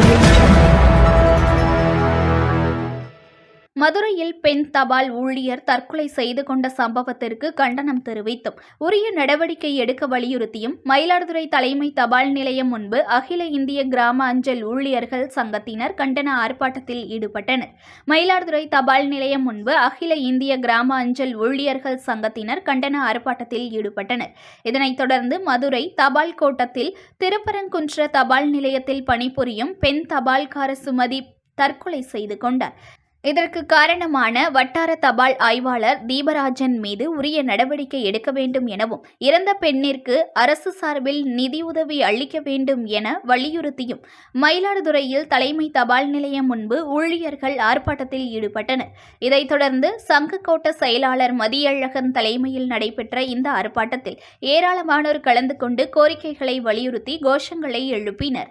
Audio மதுரையில் பெண் தபால் ஊழியர் தற்கொலை செய்து கொண்ட சம்பவத்திற்கு கண்டனம் தெரிவித்தும் உரிய நடவடிக்கை எடுக்க வலியுறுத்தியும் மயிலாடுதுறை தலைமை தபால் நிலையம் முன்பு அகில இந்திய கிராம அஞ்சல் ஊழியர்கள் சங்கத்தினர் கண்டன ஆர்ப்பாட்டத்தில் ஈடுபட்டனர். மயிலாடுதுறை தபால் நிலையம் முன்பு அகில இந்திய கிராம அஞ்சல் ஊழியர்கள் சங்கத்தினர் கண்டன ஆர்ப்பாட்டத்தில் ஈடுபட்டனர். இதனைத் தொடர்ந்து மதுரை தபால் கோட்டத்தில் திருப்பரங்குன்ற தபால் நிலையத்தில் பணிபுரியும் பெண் தபால்கார சுமதி தற்கொலை செய்து கொண்டார். இதற்கு காரணமான வட்டார தபால் ஆய்வாளர் தீபராஜன் மீது உரிய நடவடிக்கை எடுக்க வேண்டும் எனவும் இறந்த பெண்ணிற்கு அரசு சார்பில் நிதியுதவி அளிக்க வேண்டும் என வலியுறுத்தியும் மயிலாடுதுறையில் தலைமை தபால் நிலையம் முன்பு ஊழியர்கள் ஆர்ப்பாட்டத்தில் ஈடுபட்டனர். இதைத் தொடர்ந்து சங்ககோட்ட செயலாளர் மதியழகன் தலைமையில் நடைபெற்ற இந்த ஆர்ப்பாட்டத்தில் ஏராளமானோர் கலந்து கொண்டு கோரிக்கைகளை வலியுறுத்தி கோஷங்களை எழுப்பினர்.